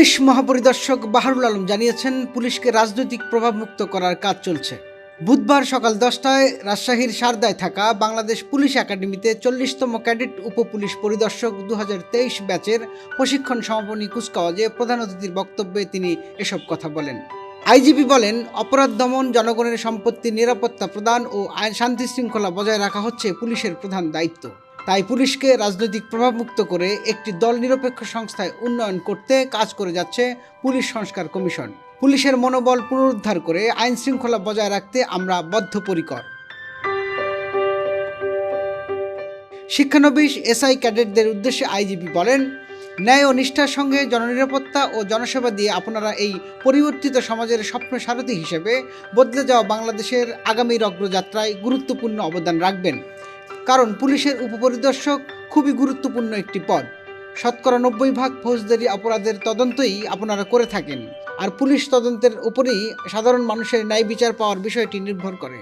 Police মহাপরিদর্শক Baharul Alam জানিয়েছেন, পুলিশকে রাজনৈতিক প্রভাবমুক্ত করার কাজ চলছে। বুধবার সকাল দশটায় রাজশাহীর সারদায় থাকা বাংলাদেশ পুলিশ একাডেমিতে চল্লিশতম ক্যাডেট উপপুলিশ পরিদর্শক দু হাজার তেইশ ব্যাচের প্রশিক্ষণ সমাপনী কুচকাওয়াজে প্রধান অতিথির বক্তব্যে তিনি এসব কথা বলেন। আইজিপি বলেন, অপরাধ দমন, জনগণের সম্পত্তির নিরাপত্তা প্রদান ও আইন শান্তি শৃঙ্খলা বজায় রাখা হচ্ছে পুলিশের প্রধান দায়িত্ব। তাই পুলিশকে রাজনৈতিক প্রভাবমুক্ত করে একটি দল নিরপেক্ষ সংস্থায় উন্নয়ন করতে কাজ করে যাচ্ছে পুলিশ সংস্কার কমিশন। পুলিশের মনোবল পুনরুদ্ধার করে আইন শৃঙ্খলা বজায় রাখতে আমরা বদ্ধপরিকর। শিক্ষানবিশ এসআই ক্যাডেটদের উদ্দেশ্যে আইজিপি বলেন, ন্যায় ও নিষ্ঠার সঙ্গে জননিরাপত্তা ও জনসেবা দিয়ে আপনারা এই পরিবর্তিত সমাজের স্বপ্ন সারথী হিসেবে বদলে যাওয়া বাংলাদেশের আগামীর অগ্রযাত্রায় গুরুত্বপূর্ণ অবদান রাখবেন। কারণ পুলিশের উপপরিদর্শক খুবই গুরুত্বপূর্ণ একটি পদ। শতকরা নব্বই ভাগ ফৌজদারি অপরাধের তদন্তই আপনারা করে থাকেন। আর পুলিশ তদন্তের উপরেই সাধারণ মানুষের ন্যায় বিচার পাওয়ার বিষয়টি নির্ভর করে।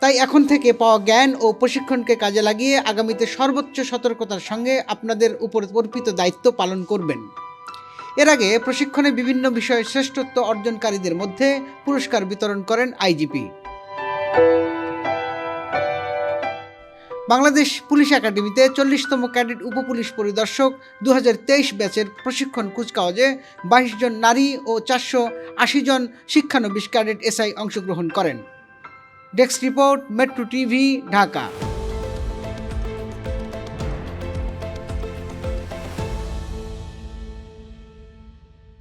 তাই এখন থেকে পাওয়া জ্ঞান ও প্রশিক্ষণকে কাজে লাগিয়ে আগামীতে সর্বোচ্চ সতর্কতার সঙ্গে আপনাদের উপর অর্পিত দায়িত্ব পালন করবেন। এর আগে প্রশিক্ষণে বিভিন্ন বিষয়ে শ্রেষ্ঠত্ব অর্জনকারীদের মধ্যে পুরস্কার বিতরণ করেন আইজিপি। বাংলাদেশ পুলিশ একাডেমিতে চল্লিশতম ক্যাডেট উপপুলিশ পরিদর্শক দু হাজার তেইশ ব্যাচের প্রশিক্ষণ কুচকাওয়াজে বাইশ জন নারী ও চারশো আশি জন শিক্ষানবিশ ক্যাডেট এসআই অংশগ্রহণ করেন। Desk report, metro TV, Dhaka.